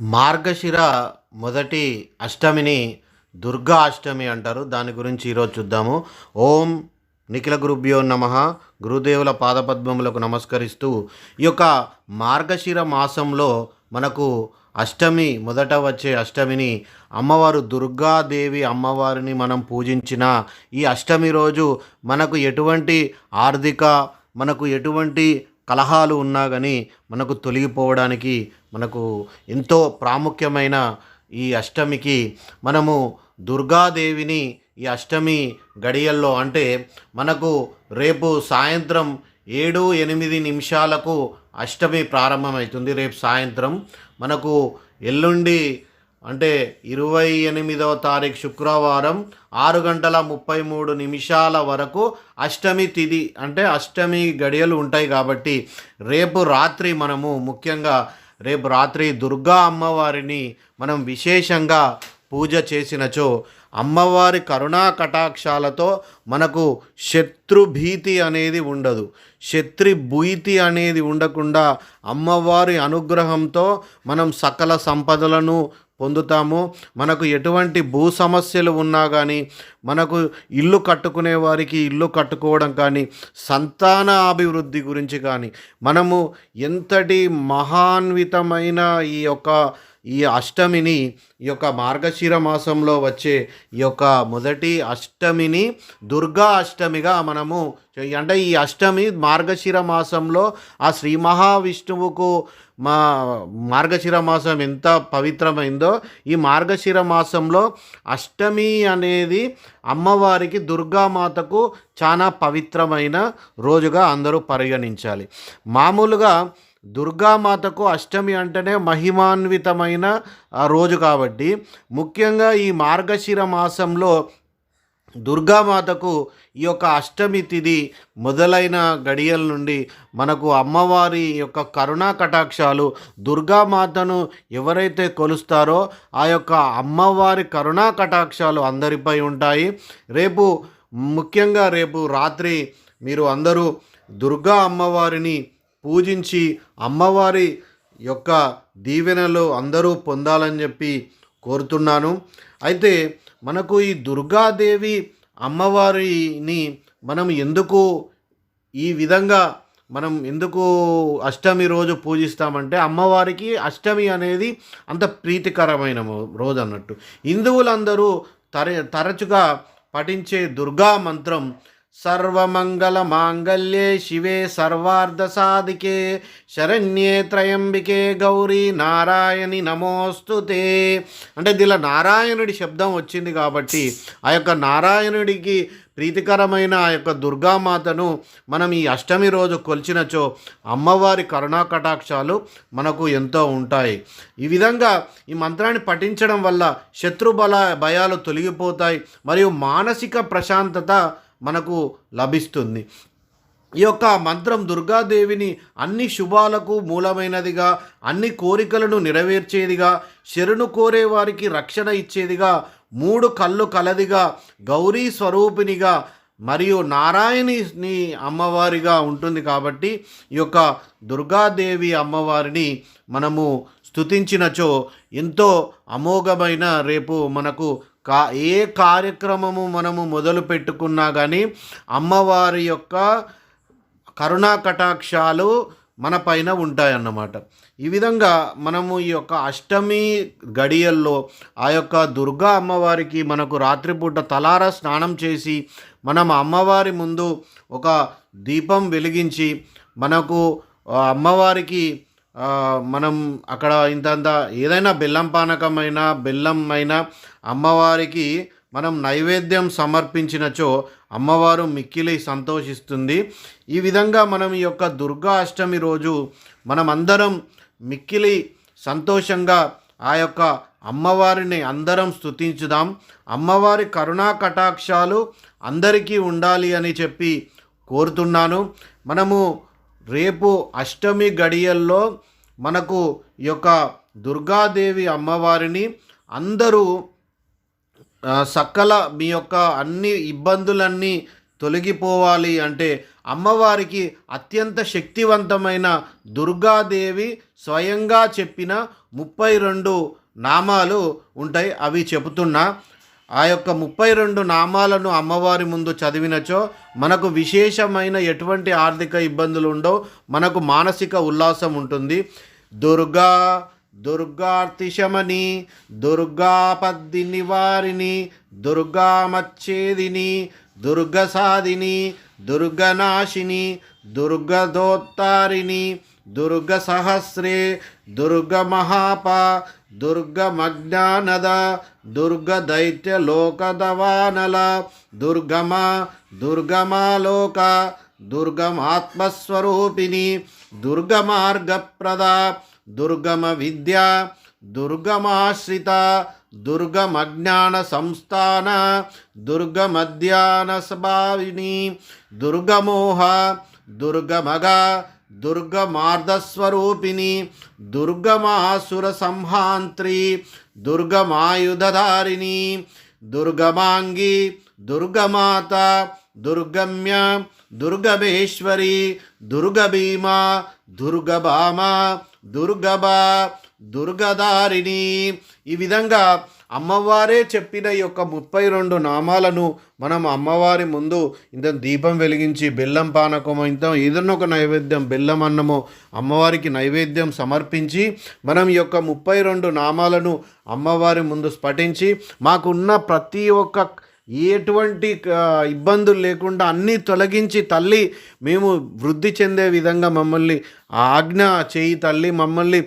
మార్గశిర మొదటి అష్టమిని దుర్గా అష్టమి అంటారు. దాని గురించి ఈరోజు చూద్దాము. ఓం నిఖిల గురుభ్యో నమ. గురుదేవుల పాదపద్మములకు నమస్కరిస్తూ ఈ యొక్క మార్గశిర మాసంలో మనకు అష్టమి మొదట వచ్చే అష్టమిని అమ్మవారు దుర్గాదేవి అమ్మవారిని మనం పూజించిన ఈ అష్టమి రోజు మనకు ఎటువంటి ఆర్థిక మనకు ఎటువంటి కలహాలు ఉన్నా కానీ మనకు తొలగిపోవడానికి మనకు ఎంతో ప్రాముఖ్యమైన ఈ అష్టమికి మనము దుర్గాదేవిని ఈ అష్టమి గడియల్లో అంటే మనకు రేపు సాయంత్రం ఏడు ఎనిమిది నిమిషాలకు అష్టమి ప్రారంభమవుతుంది. రేపు సాయంత్రం మనకు ఎల్లుండి అంటే ఇరవై ఎనిమిదవ తారీఖు శుక్రవారం ఆరు గంటల ముప్పై మూడు నిమిషాల వరకు అష్టమి తిథి అంటే అష్టమి గడియలు ఉంటాయి కాబట్టి రేపు రాత్రి మనము ముఖ్యంగా రేపు రాత్రి దుర్గా అమ్మవారిని మనం విశేషంగా పూజ చేసినచో అమ్మవారి కరుణా కటాక్షాలతో మనకు శత్రుభీతి అనేది ఉండదు. శత్రు భూతి అనేది ఉండకుండా అమ్మవారి అనుగ్రహంతో మనం సకల సంపదలను పొందుతాము. మనకు ఎటువంటి భూ సమస్యలు ఉన్నా కానీ మనకు ఇల్లు కట్టుకునే వారికి ఇల్లు కట్టుకోవడం కానీ సంతాన అభివృద్ధి గురించి కానీ మనము ఎంతటి మహాన్వితమైన ఈ యొక్క ఈ అష్టమిని ఈ యొక్క మార్గశిర మాసంలో వచ్చే ఈ యొక్క మొదటి అష్టమిని దుర్గా అష్టమిగా మనము అంటే ఈ అష్టమి మార్గశిర మాసంలో ఆ శ్రీ మహావిష్ణువుకు మా మార్గశిర మాసం ఎంత పవిత్రమైందో ఈ మార్గశిర మాసంలో అష్టమి అనేది అమ్మవారికి దుర్గామాతకు చాలా పవిత్రమైన రోజుగా అందరూ పరిగణించాలి. మామూలుగా దుర్గామాతకు అష్టమి అంటేనే మహిమాన్వితమైన రోజు కాబట్టి ముఖ్యంగా ఈ మార్గశిర మాసంలో దుర్గామాతకు ఈ యొక్క అష్టమి తిథి మొదలైన గడియల నుండి మనకు అమ్మవారి యొక్క కరుణా కటాక్షాలు దుర్గామాతను ఎవరైతే కొలుస్తారో ఆ యొక్క అమ్మవారి కరుణా కటాక్షాలు అందరిపై ఉంటాయి. రేపు ముఖ్యంగా రేపు రాత్రి మీరు అందరూ దుర్గా అమ్మవారిని పూజించి అమ్మవారి యొక్క దీవెనలు అందరూ పొందాలని చెప్పి కోరుతున్నాను. అయితే మనకు ఈ దుర్గాదేవి అమ్మవారిని మనం ఎందుకు ఈ విధంగా మనం ఎందుకు అష్టమి రోజు పూజిస్తామంటే అమ్మవారికి అష్టమి అనేది అంత ప్రీతికరమైన రోజు అన్నట్టు. హిందువులందరూ తర తరచుగా పఠించే దుర్గా మంత్రం సర్వమంగళమాంగళ్యే శివే సర్వార్ధ సాధికే శరణ్యే త్రయంబికే గౌరీ నారాయణి నమోస్తుతే అంటే దీనిలో నారాయణుడి శబ్దం వచ్చింది కాబట్టి ఆ యొక్క నారాయణుడికి ప్రీతికరమైన ఆ యొక్క దుర్గామాతను మనం ఈ అష్టమి రోజు కొలిచినచో అమ్మవారి కరుణా కటాక్షాలు మనకు ఎంతో ఉంటాయి. ఈ విధంగా ఈ మంత్రాన్ని పఠించడం వల్ల శత్రుబల భయాలు తొలగిపోతాయి. మరియు మానసిక ప్రశాంతత మనకు లభిస్తుంది. ఈ యొక్క మంత్రం దుర్గాదేవిని అన్ని శుభాలకు మూలమైనదిగా అన్ని కోరికలను నెరవేర్చేదిగా శరణు కోరే వారికి రక్షణ ఇచ్చేదిగా మూడు కళ్ళు కలదిగా గౌరీ స్వరూపినిగా మరియు నారాయణిని అమ్మవారిగా ఉంటుంది కాబట్టి ఈ యొక్క దుర్గాదేవి అమ్మవారిని మనము స్తుతించినచో ఎంతో అమోఘమైన రేపు మనకు కా ఏ కార్యక్రమము మనము మొదలు పెట్టుకున్నా కానీ అమ్మవారి యొక్క కరుణా కటాక్షాలు మన పైన ఉంటాయన్నమాట. ఈ విధంగా మనము ఈ యొక్క అష్టమి గడియల్లో ఆ యొక్క దుర్గా అమ్మవారికి మనకు రాత్రిపూట తలార స్నానం చేసి మనం అమ్మవారి ముందు ఒక దీపం వెలిగించి మనకు అమ్మవారికి మనం అక్కడ ఇంతంత ఏదైనా బెల్లం పానకమైన బెల్లం అయినా అమ్మవారికి మనం నైవేద్యం సమర్పించినచో అమ్మవారు మిక్కిలి సంతోషిస్తుంది. ఈ విధంగా మనం ఈ యొక్క దుర్గా అష్టమి రోజు మనం అందరం మిక్కిలి సంతోషంగా ఆ యొక్క అమ్మవారిని అందరం స్తుతించుదాం. అమ్మవారి కరుణా కటాక్షాలు అందరికీ ఉండాలి అని చెప్పి కోరుతున్నాను. మనము రేపు అష్టమి గడియల్లో మనకు ఈ యొక్క దుర్గాదేవి అమ్మవారిని అందరూ సకల మీ యొక్క అన్ని ఇబ్బందులన్నీ తొలగిపోవాలి అంటే అమ్మవారికి అత్యంత శక్తివంతమైన దుర్గాదేవి స్వయంగా చెప్పిన ముప్పై రెండు నామాలు ఉంటాయి. అవి చెబుతున్నా ఆ యొక్క ముప్పై రెండు నామాలను అమ్మవారి ముందు చదివినచో మనకు విశేషమైన ఎటువంటి ఆర్థిక ఇబ్బందులు ఉండవు. మనకు మానసిక ఉల్లాసం ఉంటుంది. దుర్గా దుర్గార్తిశమని దుర్గాపద్ది నివారిని దుర్గామచ్ఛేదిని దుర్గసాదిని దుర్గనాశిని దుర్గదోత్తారిణి దుర్గ సహస్రే దుర్గ మహాప దుర్గమజ్ఞానద దుర్గ దైత్య లోకదవానల దుర్గమ దుర్గమాలోక దుర్గమాత్మస్వరూపిణి దుర్గమార్గప్రద దుర్గమ విద్య దుర్గమాశ్రిత దుర్గమజ్ఞాన సంస్థాన దుర్గమధ్యాన స్వభావిని దుర్గమోహ దుర్గమగ దుర్గమార్ధస్వరూపిణి దుర్గమాసుర సంహాంత్రి దుర్గమాయుధధారిణి దుర్గమాంగి దుర్గమాత దుర్గమ్య దుర్గమేశ్వరి దుర్గభీమ దుర్గభామ దుర్గభ దుర్గదారిణి. ఈ విధంగా అమ్మవారే చెప్పిన ఈ యొక్క ముప్పై రెండు నామాలను మనం అమ్మవారి ముందు ఇంత దీపం వెలిగించి బెల్లం పానకమో ఇంత ఏదన్నా ఒక నైవేద్యం బెల్లం అన్నమో అమ్మవారికి నైవేద్యం సమర్పించి మనం ఈ యొక్క ముప్పై రెండు నామాలను అమ్మవారి ముందు స్ఫటించి మాకున్న ప్రతి ఒక్క ఎటువంటి ఇబ్బందులు లేకుండా అన్నీ తొలగించి తల్లి మేము వృద్ధి చెందే విధంగా మమ్మల్ని ఆజ్ఞ చేయి తల్లి మమ్మల్ని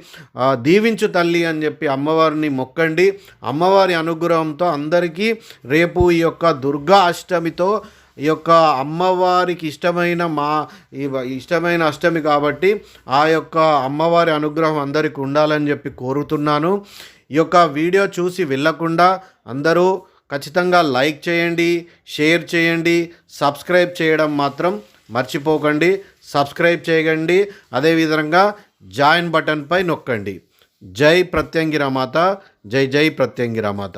దీవించు తల్లి అని చెప్పి అమ్మవారిని మొక్కండి. అమ్మవారి అనుగ్రహంతో అందరికీ రేపు ఈ యొక్క దుర్గా అష్టమితో ఈ యొక్క అమ్మవారికి ఇష్టమైన మా ఈ ఇష్టమైన అష్టమి కాబట్టి ఆ యొక్క అమ్మవారి అనుగ్రహం అందరికి ఉండాలని చెప్పి కోరుతున్నాను. ఈ యొక్క వీడియో చూసి వెళ్ళకుండా అందరూ ఖచ్చితంగా లైక్ చేయండి షేర్ చేయండి సబ్స్క్రైబ్ చేయడం మాత్రం మర్చిపోకండి. సబ్స్క్రైబ్ చేయండి అదేవిధంగా జాయిన్ బటన్పై నొక్కండి. జై ప్రత్యంగిరామాత జై జై ప్రత్యంగిరామాత.